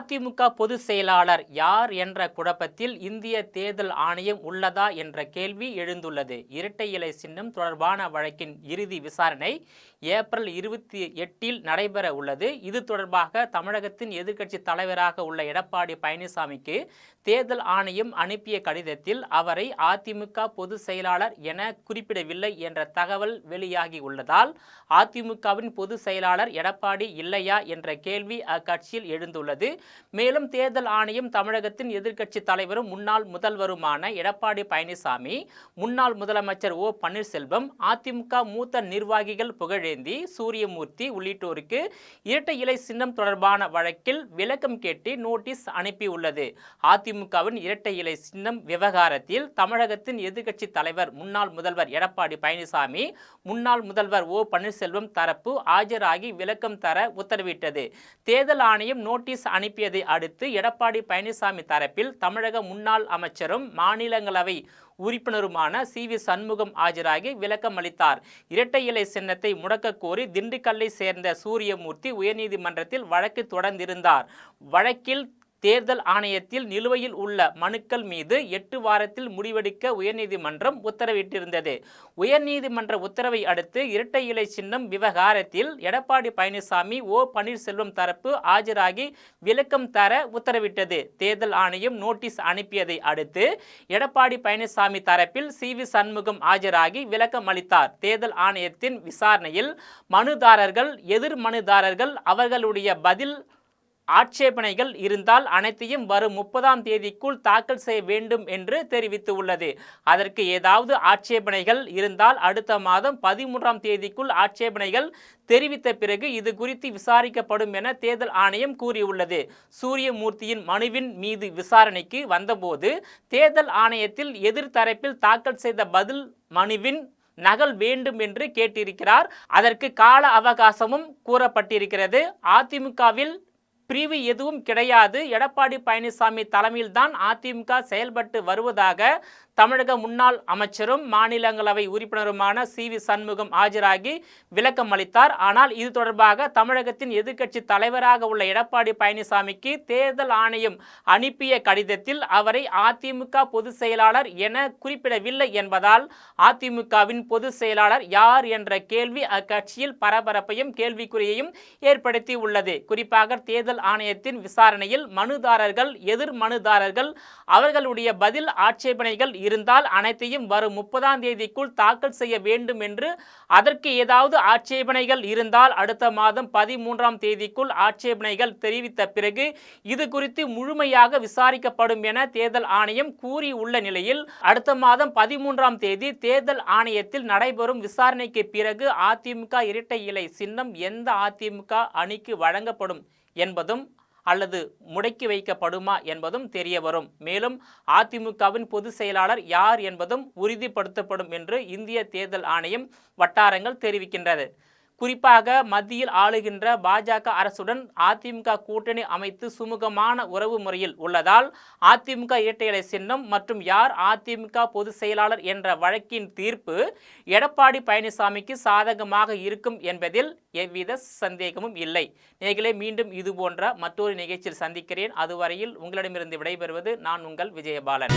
அதிமுக பொதுச் செயலாளர் யார் என்ற குழப்பத்தில் இந்திய தேர்தல் ஆணையம் உள்ளதா என்ற கேள்வி எழுந்துள்ளது. இரட்டை இலை சின்னம் தொடர்பான வழக்கின் இறுதி விசாரணை ஏப்ரல் இருபத்தி எட்டில் நடைபெற உள்ளது. இது தொடர்பாக தமிழகத்தின் எதிர்க்கட்சி தலைவராக உள்ள எடப்பாடி பழனிசாமிக்கு தேர்தல் ஆணையம் அனுப்பிய கடிதத்தில் அவரை அதிமுக பொதுச் செயலாளர் என குறிப்பிடவில்லை என்ற தகவல் வெளியாகி உள்ளதால் அதிமுகவின் பொதுச் செயலாளர் எடப்பாடி இல்லையா என்ற கேள்வி அக்கட்சியில் எழுந்துள்ளது. மேலும் தேர்தல் ஆணையம் தமிழகத்தின் எதிர்க்கட்சி தலைவரும் முன்னாள் முதல்வருமான எடப்பாடி பழனிசாமி முன்னாள் முதலமைச்சர் ஓ பன்னீர்செல்வம் அதிமுக மூத்த நிர்வாகிகள் புகழேந்தி சூரியமூர்த்தி உள்ளிட்டோருக்கு இரட்டை இலை சின்னம் தொடர்பான வழக்கில் விளக்கம் கேட்டு நோட்டீஸ் அனுப்பியுள்ளது. அதிமுகவின் இரட்டை இலை சின்னம் விவகாரத்தில் தமிழகத்தின் எதிர்க்கட்சி தலைவர் முன்னாள் முதல்வர் எடப்பாடி பழனிசாமி முன்னாள் முதல்வர் ஓ பன்னீர்செல்வம் தரப்பு ஆஜராகி விளக்கம் தர உத்தரவிட்டது. தேர்தல் ஆணையம் நோட்டீஸ் அனுப்பி அனுப்பியதை அடுத்து எடப்பாடி பழனிசாமி தரப்பில் தமிழக முன்னாள் அமைச்சரும் மாநிலங்களவை உறுப்பினருமான சி வி சண்முகம் ஆஜராகி விளக்கம் அளித்தார். இரட்டை இலை சின்னத்தை முடக்க கோரி திண்டுக்கல்லை சேர்ந்த சூரியமூர்த்தி உயர்நீதிமன்றத்தில் வழக்கு தொடர்ந்திருந்தார். வழக்கில் தேர்தல் ஆணையத்தில் நிலுவையில் உள்ள மனுக்கள் மீது எட்டு வாரத்தில் முடிவெடுக்க உயர்நீதிமன்றம் உத்தரவிட்டிருந்தது. உயர்நீதிமன்ற உத்தரவை அடுத்து இரட்டை இலை சின்னம் விவகாரத்தில் எடப்பாடி பழனிசாமி ஓ பன்னீர்செல்வம் தரப்பு ஆஜராகி விளக்கம் தர உத்தரவிட்டது. தேர்தல் ஆணையம் நோட்டீஸ் அனுப்பியதை அடுத்து எடப்பாடி பழனிசாமி தரப்பில் சி வி சண்முகம் ஆஜராகி விளக்கம் அளித்தார். தேர்தல் ஆணையத்தின் விசாரணையில் மனுதாரர்கள் எதிர் மனுதாரர்கள் அவர்களுடைய பதில் ஆட்சேபனைகள் இருந்தால் அனைத்தையும் வரும் முப்பதாம் தேதிக்குள் தாக்கல் செய்ய வேண்டும் என்று தெரிவித்து உள்ளது அதற்கு ஏதாவது ஆட்சேபனைகள் இருந்தால் அடுத்த மாதம் பதிமூன்றாம் தேதிக்குள் ஆட்சேபனைகள் தெரிவித்த பிறகு இது குறித்து விசாரிக்கப்படும் என தேர்தல் ஆணையம் கூறியுள்ளது. சூரியமூர்த்தியின் மனுவின் மீது விசாரணைக்கு வந்தபோது தேர்தல் ஆணையத்தில் எதிர்த்தரப்பில் தாக்கல் செய்த பதில் மனுவின் நகல் வேண்டும் என்று கேட்டிருக்கிறார். அதற்கு கால அவகாசமும் கூறப்பட்டிருக்கிறது. அதிமுகவில் பிரிவு எதுவும் கிடையாது. எடப்பாடி பழனிசாமி தலைமையில்தான் அதிமுக செயல்பட்டு வருவதாக தமிழக முன்னாள் அமைச்சரும் மாநிலங்களவை உறுப்பினருமான சி. வி. சண்முகம் ஆஜராகி விளக்கம் அளித்தார். ஆனால் இது தொடர்பாக தமிழகத்தின் எதிர்க்கட்சி தலைவராக உள்ள எடப்பாடி பழனிசாமிக்கு தேர்தல் ஆணையம் அனுப்பிய கடிதத்தில் அவரை அதிமுக பொதுச் செயலாளர் என குறிப்பிடவில்லை என்பதால் அதிமுகவின் பொதுச் செயலாளர் யார் என்ற கேள்வி அக்கட்சியில் பரபரப்பையும் கேள்விக்குறியையும் ஏற்படுத்தி உள்ளது குறிப்பாக தேர்தல் ஆணையத்தின் விசாரணையில் மனுதாரர்கள் எதிர் மனுதாரர்கள் அவர்களுடைய பதில் ஆட்சேபனைகள் இருந்தால் அனைத்தையும் வரும் முப்பதாம் தேதிக்குள் தாக்கல் செய்ய வேண்டும் என்று அதற்கு ஏதாவது ஆட்சேபனைகள் இருந்தால் அடுத்த மாதம் பதிமூன்றாம் தேதிக்குள் ஆட்சேபனைகள் தெரிவித்த பிறகு இது குறித்து முழுமையாக விசாரிக்கப்படும் என தேர்தல் ஆணையம் கூறியுள்ள நிலையில் அடுத்த மாதம் பதிமூன்றாம் தேதி தேர்தல் ஆணையத்தில் நடைபெறும் விசாரணைக்கு பிறகு அதிமுக இரட்டை இலை சின்னம் எந்த அதிமுக அணிக்கு வழங்கப்படும்? என்பதும் அல்லது முடக்கி வைக்கப்படுமா என்பதும் தெரிய வரும். மேலும் அதிமுகவின் பொதுச் செயலாளர் யார் என்பதும் உறுதிப்படுத்தப்படும் என்று இந்திய தேர்தல் ஆணையம் வட்டாரங்கள் தெரிவிக்கின்றது. குறிப்பாக மத்தியில் ஆளுகின்ற பாஜக அரசுடன் அதிமுக கூட்டணி அமைத்து சுமூகமான உறவு முறையில் உள்ளதால் அதிமுக இரட்டையலை சின்னம் மற்றும் யார் அதிமுக பொதுச் செயலாளர் என்ற வழக்கின் தீர்ப்பு எடப்பாடி பழனிசாமிக்கு சாதகமாக இருக்கும் என்பதில் எவ்வித சந்தேகமும் இல்லை. நேர்களே மீண்டும் இது போன்ற மற்றொரு நிகழ்ச்சியில் சந்திக்கிறேன். அதுவரையில் உங்களிடமிருந்து விடைபெறுவது நான் உங்கள் விஜயபாலன்.